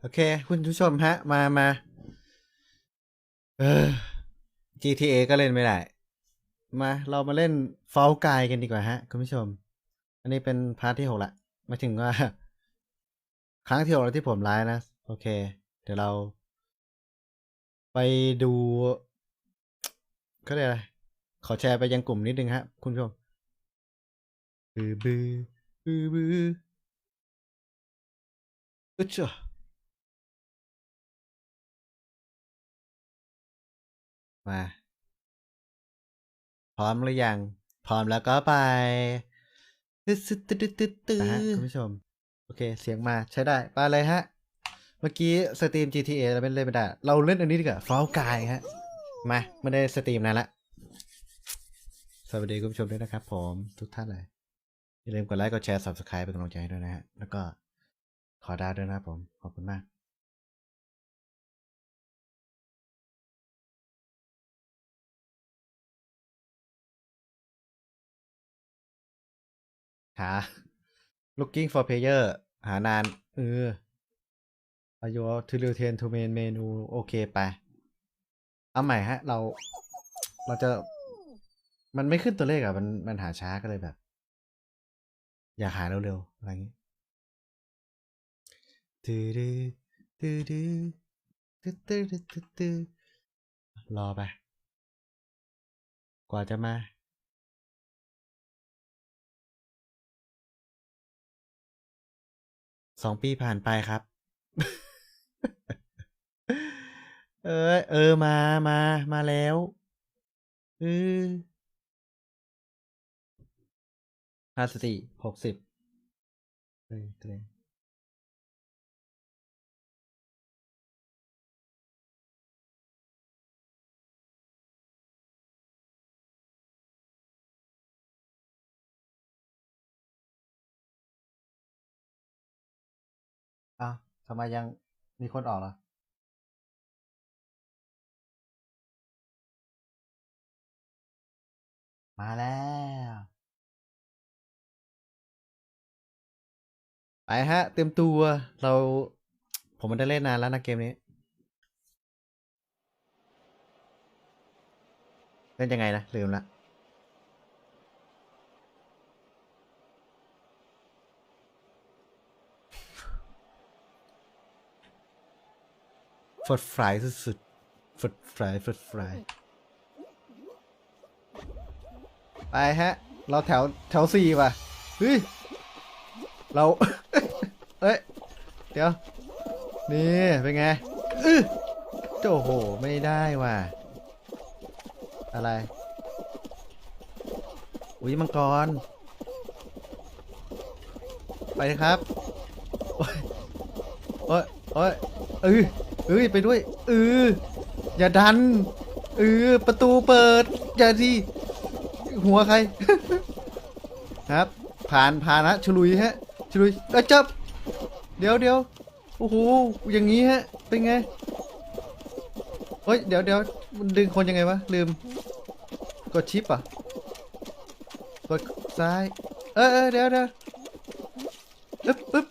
โอเค คุณผู้ชมฮะ มามาเออ GTA ก็เล่นไม่ได้ มา เรามาเล่น Fall Guy กันดีกว่าฮะ คุณผู้ชม อันนี้เป็นพาร์ทที่หกละมาถึงว่า ครั้งที่หกแล้วที่ผมไลฟ์นะ โอเค เดี๋ยวเรา ไปดูเขาเรียกอะไร ขอแชร์ไปยังกลุ่มนิดนึงฮะ คุณผู้ชมบือบือบือบือ อึดเจ้ามา พร้อมหรือยัง พร้อมแล้วก็ไปตึ๊ดตึ๊ดตึ๊ดตึ๊ดตึ๊ดนะฮะคุณผู้ชม โอเค เสียงมาใช้ได้ไปเลยฮะ เมื่อกี้สตรีม GTA เราไม่เล่นไม่ได้ เราเล่นอันนี้ดีกว่าฟาวกายฮะ มา ไม่ได้สตรีมนานละ สวัสดีคุณผู้ชมด้วยนะครับผมทุกท่านเลย อย่าลืมกดไลค์ กดแชร์ subscribe เป็นกำลังใจให้ด้วยนะฮะ แล้วก็ ขอดาวด้วยนะครับผม ขอบคุณมากหา looking for player หานาน เอออายุทูเรเทนทูเมนเมนูโอเคไป เอาใหม่ฮะ เรา เราจะ มันไม่ขึ้นตัวเลขอะมัน มันหาช้าก็เลยแบบ อยากหาเร็วๆ อะไรอย่างงี้ ตื้อดื้อตื้อดื้อตื้อตื้อตื้อตื้อรอไป กว่าจะมา สองปีผ่านไปครับ เออ เออ มา มา มาแล้วเออห้าสติหกสิบเฮ้ยเกร ทำไมยังมีคนออกเหรอมาแล้ว ไปฮะ เต็มตัวเราผมไม่ได้เล่นนานแล้วนะเกมนี้ เล่นยังไงนะ ลืมละ ฟดฟรายสุดๆฟดฟรายฟดฟรายไปฮะ เราแถวแถวสี่ป่ะเฮ้ยเรา เอ้ย เดี๋ยว นี่ เป็นไงอือโอ้โห ไม่ได้ว่ะ อะไร อุ้ยมังกร ไปครับ โอ้ย โอ้ย โอ้ยเออ เอ้ยไปด้วยเอออย่าดันเออประตูเปิด อย่าดิหัวใคร ครับ ผ่านผ่านนะฉลุยฮะฉลุยเอ้ยจับเดี๋ยวเดี๋ยวโอ้โหอย่างนี้ฮะ เป็นไงเฮ้ยเดี๋ยวเดี๋ยวมันดึงคนยังไงวะลืม กดชิปอะกดซ้าย เออเออเดี๋ยวเดี๋ยวอึ๊บอึ๊บ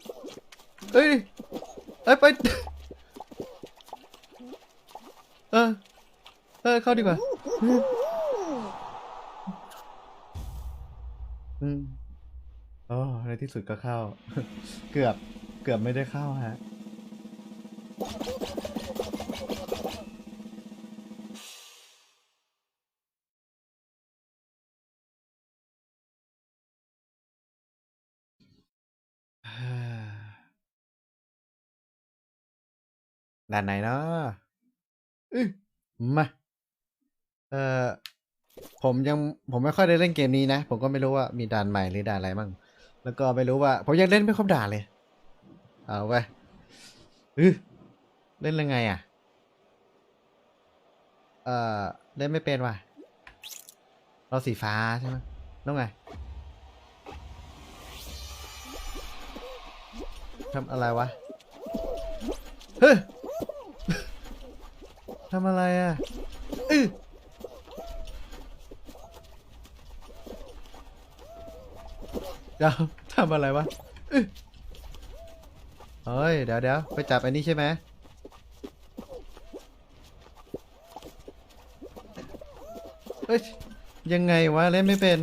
เอ้ยเอ้ยไป เออ เออเข้าดีกว่าอืมอ๋อในที่สุดก็เข้า เกือบ เกือบไม่ได้เข้าฮะ ด่านไหนเนาะมา เอ่อผมยังผมไม่ค่อยได้เล่นเกมนี้นะ ผมก็ไม่รู้ว่ามีด่านใหม่หรือด่านอะไรมั่งแล้วก็ไม่รู้ว่า ผมยังเล่นไม่ครบด่านเลย เอาไปเล่นยังไงอะ เอ่อเล่นไม่เป็นว่ะ เราสีฟ้าใช่ไหมต้องไงทำอะไรวะ เฮ้ยทำอะไรอะ อื้อ เดี๋ยวทำอะไรวะเฮ้ย เดี๋ยวเดี๋ยวไปจับอันนี้ใช่ไหมเอ้ย ยังไงวะ เล่นไม่เป็น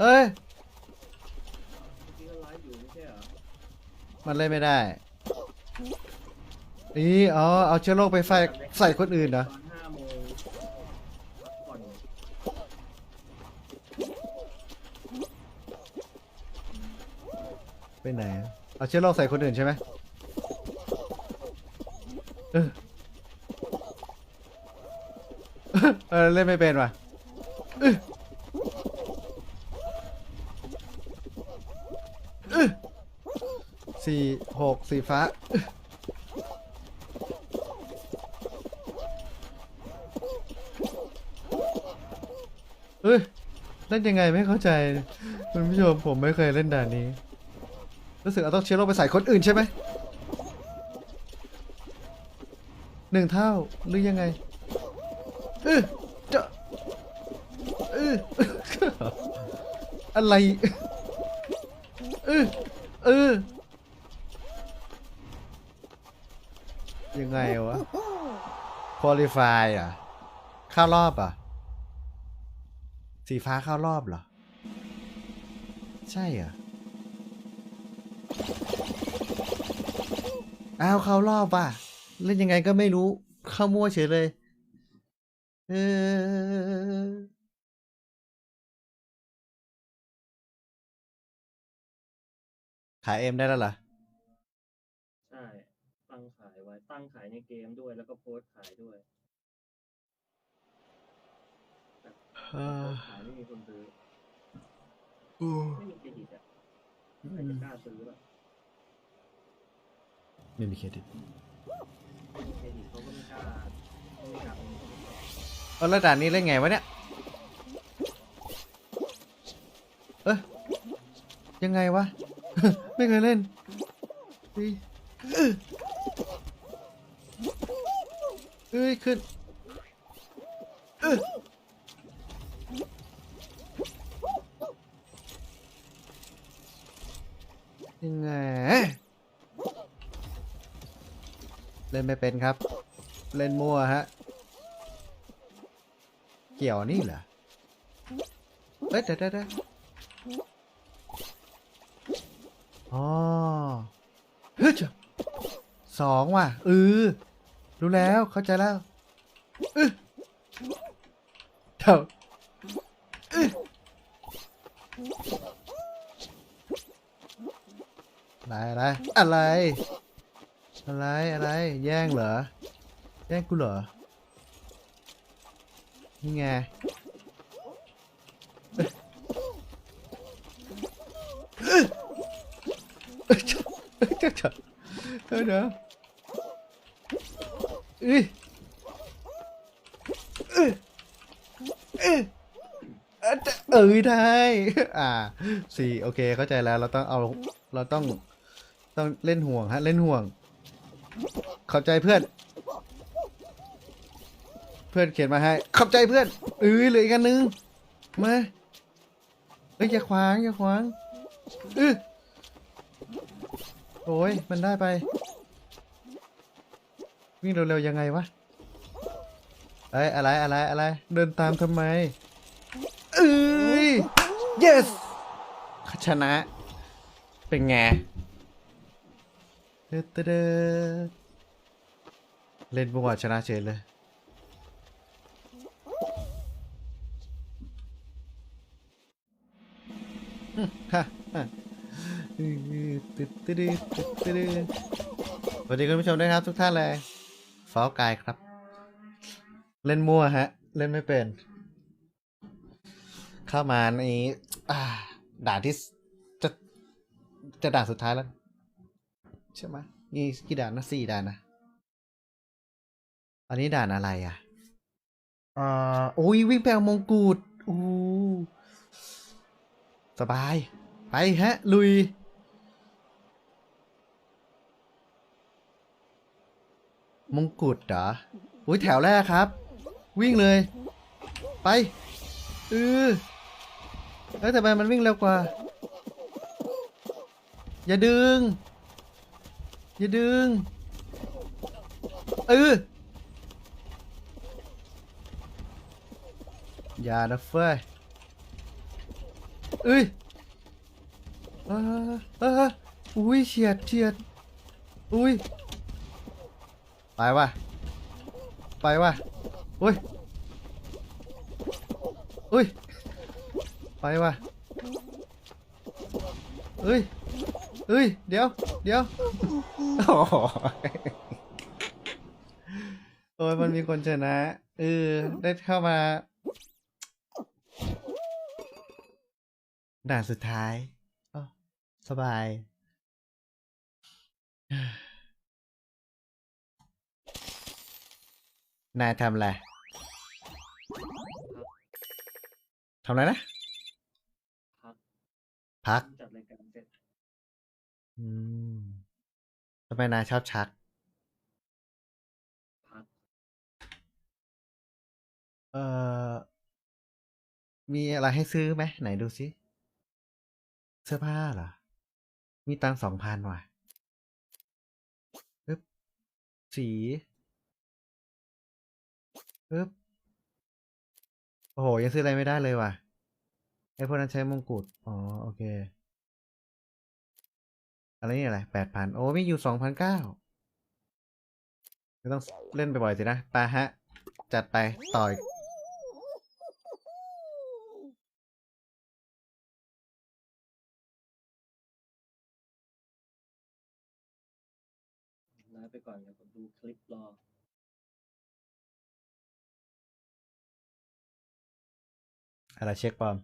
เอ้ย มันเล่นไม่ได้ อีอ๋อ เอาเชื้อโรคไปใส่ใส่คนอื่นเหรอ ตอนห้าโมงพักผ่อน ไปไหน เอาเชื้อโรคใส่คนอื่นใช่ไหมเออเออเล่นไม่เป็นว่ะสี่หกสีฟ้า เอ้ยเล่นยังไงไม่เข้าใจ คุณผู้ชมผมไม่เคยเล่นด่านนี้ รู้สึกเอาต้องเชื้อโรคไปใส่คนอื่นใช่ไหมหนึ่งเท่าหรือยังไงเออจะเอออะไรเออเออยังไงวะ qualify อะเข้ารอบอะ สีฟ้าเข้ารอบเหรอ ใช่อะ อ้าวเข้ารอบว่ะ เล่นยังไงก็ไม่รู้ เข้ามั่วเฉยเลย เออขายเอ็มได้แล้วเหรอ ใช่ ตั้งขายไว้ ตั้งขายในเกมด้วย แล้วก็โพสต์ขายด้วยแต่โพสต์ขายไม่มีคนซื้อ ไม่มีเครดิตอะใครจะกล้าซื้อหรอ ไม่มีเครดิตเออแล้วด่านนี้เล่นไงวะเนี่ย เอ้ยยังไงวะ ไม่เคยเล่นเฮ้ยเอ้ยเอ้ยขึ้นเอ้ยยังไง เล่นไม่เป็นครับ เล่นมั่วฮะ เกี่ยวนี่เหรอเอ้ยเดี๋ยวเดี๋ยวเดะอ๋อเฮ้ยสองว่ะเออรู้แล้วเข้าใจแล้วเออเท่าเอออะไรอะไรอะไร อะไรอะไร แย่งเหรอ แย่งกูเหรอ นี่ไงเอ้ยจ๊ะเอ้ยจ๊ะจ๊ะเอ้ยเอ้ยเอ้ยเอ้ยอะจ๊ะเอ้ยได้ อ่าสี่โอเค เข้าใจแล้ว เราต้องเอา เราต้อง ต้องเล่นห่วงฮะ เล่นห่วง เข้าใจเพื่อน เพื่อนเขียนมาให้ ขอบใจเพื่อนเอ้ยเหลืออีกอันนึงมาเอ้ยอย่าขวางอย่าขวางเออโอ้ยมันได้ไป วิ่งเร็วๆยังไงวะเอ้ยอะไรอะไรอะไร เดินตามทำไมเอ้ย yes ชนะ เป็นไงเด้อ เด้อเด้อเล่นบัวชนะเฉยเลย สวัสดีคุณผู้ชมด้วยครับ ทุกท่านเลยฟอกายครับ เล่นมั่วฮะ เล่นไม่เป็น เข้ามาในด่านที่จะจะด่านสุดท้ายแล้ว ใช่ไหมนี่กี่ด่านนะสี่ด่านนะ อันนี้ด่านอะไรอะอ่าโอ้ยวิ่งไปเอามงกุฎอู้สบาย ไปฮะ ลุย มงกุฎเหรออุ้ยแถวแรกครับ วิ่งเลย ไปเออแล้วทำไมมันวิ่งเร็วกว่า อย่าดึง อย่าดึงเออ อย่านะเฟ้ยเอ้ยเออเอออุ้ยเฉียดเฉียดอุ้ยไปว่ะไปว่ะอุ้ยอุ้ยไปว่ะเอ้ยเอ้ยเดี๋ยวเดี๋ยวโอ้โหโอ้ยมันมีคนชนะเออได้เข้ามา ด่านสุดท้ายอ้อสบาย นายทำอะไร ทำอะไรนะพักพักจัดรายการเสร็จอืมทำไมนายชอบชักพักเอ่อ มีอะไรให้ซื้อไหมไหนดูสิ เสื้อผ้าเหรอ มีตังสองพันว่ะปึ๊บสีปึ๊บโอ้โห ยังซื้ออะไรไม่ได้เลยว่ะ ไอ้พวกนั้นใช้มงกุฎ อ๋อ โอเค อะไรนี่อะไรแปดพัน โอ้มีอยู่สองพันเก้าไม่ต้องเล่นไปบ่อยสินะไปฮะ จัดไป ต่อย ไปก่อนเดี๋ยวผมดูคลิปรออะไรเช็คปอม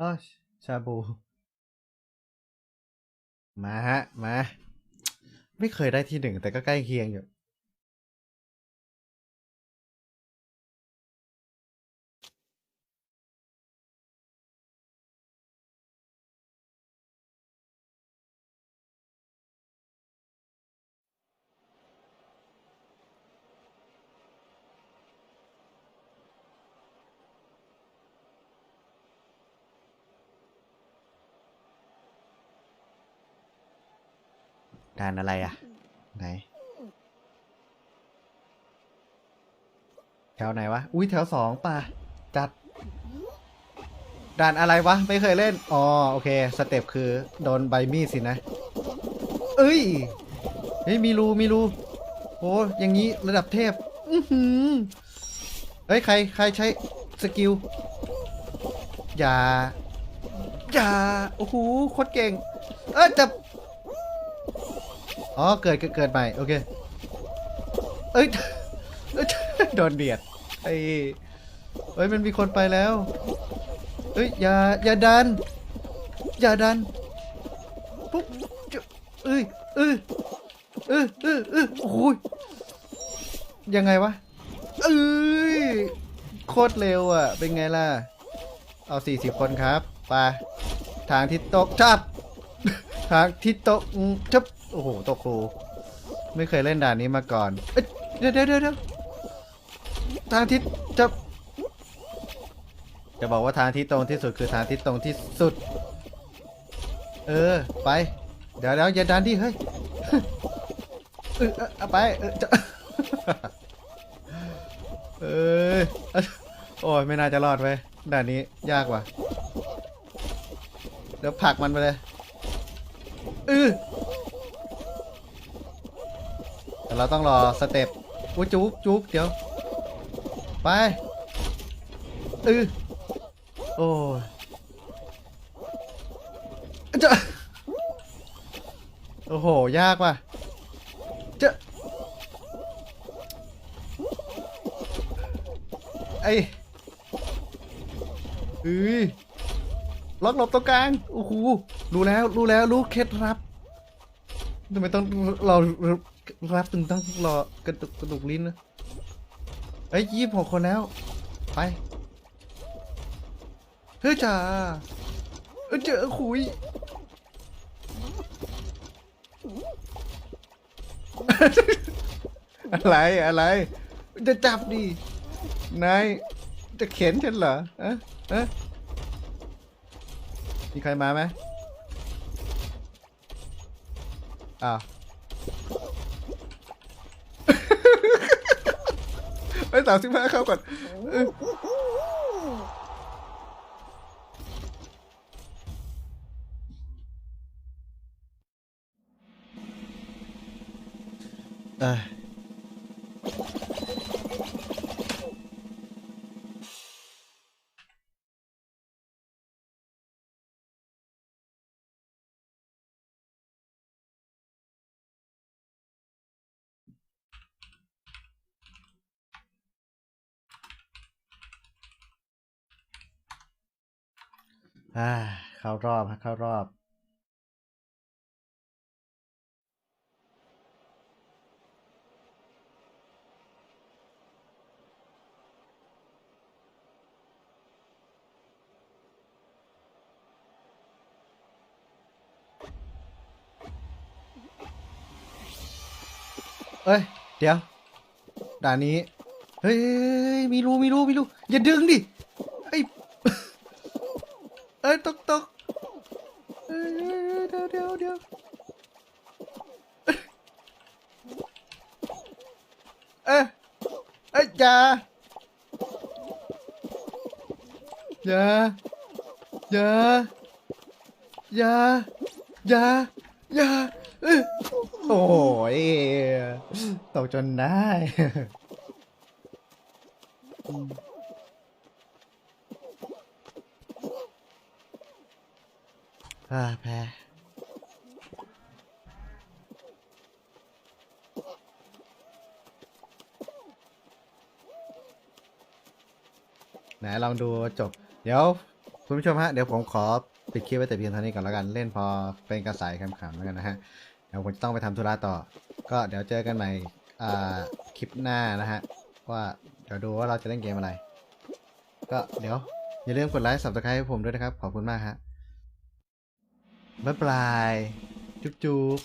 อ๋อชาบู มาฮะ มา ไม่เคยได้ที่หนึ่งแต่ก็ใกล้เคียงอยู่ ด่านอะไรอะ ไหน แถวไหนวะ อุ้ยแถวสองป่ะ จัด ด่านอะไรวะ ไม่เคยเล่น อ๋อ โอเค สเต็ปคือ โดนใบมีดสินะ เอ้ย เฮ้ย มีรู มีรู โอ้อย่างนี้ระดับเทพ อือหือเฮ้ย ใคร ใครใช้สกิล อย่า อย่า โอ้โหโคตรเก่ง เอ้ยจับ อ๋อ เกิดเกิดใหม่ โอเค เอ้ยเอ้ยโดนเบียด ไอ้เอ้ย มันมีคนไปแล้ว เอ้ย อย่า อย่าดัน อย่าดัน ปุ๊บเอ้ยเอ้ยเอ้ยเอ้ยเอ้ยโอ้ยยังไงวะ เอ้ย โคตรเร็วอะ เป็นไงล่ะ เอาสี่สิบคนครับ ไป ทางทิศตกจับ ทางทิศตกอืมจับโอ้โหตกครู ไม่เคยเล่นด่านนี้มาก่อนเอ้ยเดี๋ยวเดี๋ยวเดี๋ยวทางทิศจะจะบอกว่าทางที่ตรงที่สุดคือทางที่ตรงที่สุด เออ ไป เดี๋ยวเดี๋ยวอย่าดันดิเฮ้ยเออเอาไปเออจะเออโอ้ยไม่น่าจะรอดเว้ยด่านนี้ยากว่ะเดี๋ยวผักมันไปเลย เออแต่เราต้องรอสเต็ปอุ้ยจุกจุกเดี๋ยว ไปเออโอ้ยจะโอ้โห ยากว่ะจะไอ้เอ้ยล็อกหลบตรงกลาง โอ้โห รู้แล้วรู้แล้วรู้เคล็ดลับทำไมต้องเรารับถึงต้องรอกระตุกกระตุกลิ้นนะเอ้ยี่สิบหกคนแล้ว ไปเฮ้ยจ้าเออเจอคุยอะไรอะไร จะจับดินายจะเข็นฉันเหรอเอะเอะมีใครมาไหม อ้าวไปสามสิบห้าเข้าก่อนเออเอ้ย อ่าเข้ารอบฮะเข้ารอบ เอ้ย เดี๋ยว ด่านนี้ เฮ้ย มีรูมีรูมีรูอย่าดึงดิ อ้ยตกตกเอ้ยเดี๋ยวเดี๋ยวเดี๋ยวเอ้ยเอ้ยอย่าอย่าอย่าอย่าอย่าอย่าเอ้ยโอ้ยตกจนได้ อ่าแพ้ไหนลองดูจบ เดี๋ยว คุณผู้ชมฮะ เดี๋ยวผมขอปิดคลิปไว้แต่เพียงเท่านี้ก่อนแล้วกัน เล่นพอเป็นกระสายขำๆแล้วกันนะฮะ เดี๋ยวผมจะต้องไปทำธุระต่อ ก็เดี๋ยวเจอกันใหม่คลิปหน้านะฮะ ว่าเดี๋ยวดูว่าเราจะเล่นเกมอะไร ก็เดี๋ยว อย่าลืมกดไลค์ subscribe ให้ผมด้วยนะครับ ขอบคุณมากฮะ บ๊ายบาย จุ๊บจุ๊บ